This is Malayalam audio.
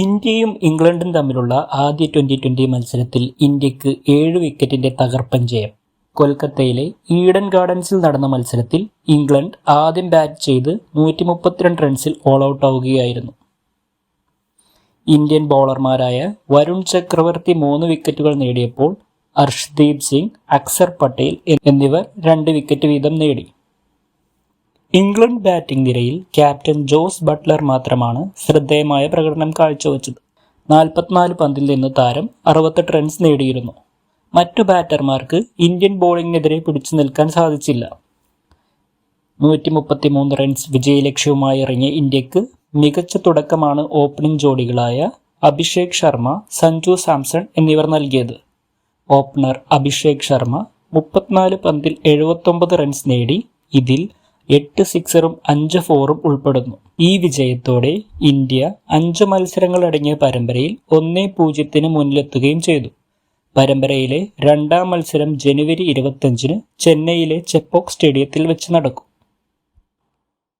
ഇന്ത്യയും ഇംഗ്ലണ്ടും തമ്മിലുള്ള ആദ്യ ട്വന്റി ട്വന്റി മത്സരത്തിൽ ഇന്ത്യയ്ക്ക് ഏഴ് വിക്കറ്റിന്റെ തകർപ്പൻ ജയം. കൊൽക്കത്തയിലെ ഈഡൻ ഗാർഡൻസിൽ നടന്ന മത്സരത്തിൽ ഇംഗ്ലണ്ട് ആദ്യം ബാറ്റ് ചെയ്ത് നൂറ്റി മുപ്പത്തിരണ്ട് റൺസിൽ ഓൾ ഔട്ട് ആവുകയായിരുന്നു. ഇന്ത്യൻ ബോളർമാരായ വരുൺ ചക്രവർത്തി മൂന്ന് വിക്കറ്റുകൾ നേടിയപ്പോൾ അർഷ്ദീപ് സിംഗ് അക്സർ പട്ടേൽ എന്നിവർ രണ്ട് വിക്കറ്റ് വീതം നേടി. ഇംഗ്ലണ്ട് ബാറ്റിംഗ് നിരയിൽ ക്യാപ്റ്റൻ ജോസ് ബട്ട്ലർ മാത്രമാണ് ശ്രദ്ധേയമായ പ്രകടനം കാഴ്ചവെച്ചത്. നാൽപ്പത്തിനാല് പന്തിൽ നിന്ന് താരം അറുപത്തെട്ട് റൺസ് നേടിയിരുന്നു. മറ്റു ബാറ്റർമാർക്ക് ഇന്ത്യൻ ബോളിംഗിനെതിരെ പിടിച്ചു നിൽക്കാൻ സാധിച്ചില്ല. നൂറ്റി മുപ്പത്തി മൂന്ന് റൺസ് വിജയലക്ഷ്യവുമായി ഇറങ്ങിയ ഇന്ത്യയ്ക്ക് മികച്ച തുടക്കമാണ് ഓപ്പണിംഗ് ജോഡികളായ അഭിഷേക് ശർമ്മ സഞ്ജു സാംസൺ എന്നിവർ നൽകിയത്. ഓപ്പണർ അഭിഷേക് ശർമ്മ മുപ്പത്തിനാല് പന്തിൽ എഴുപത്തൊമ്പത് റൺസ് നേടി ഇതിൽ എട്ട് സിക്സറും അഞ്ച് ഫോറും ഉൾപ്പെടുന്നു. ഈ വിജയത്തോടെ ഇന്ത്യ അഞ്ച് മത്സരങ്ങളടങ്ങിയ പരമ്പരയിൽ ഒന്നേ പൂജ്യത്തിന് മുന്നിലെത്തുകയും ചെയ്തു. പരമ്പരയിലെ രണ്ടാം മത്സരം ജനുവരി ഇരുപത്തഞ്ചിന് ചെന്നൈയിലെ ചെപ്പോക് സ്റ്റേഡിയത്തിൽ വെച്ച് നടക്കും.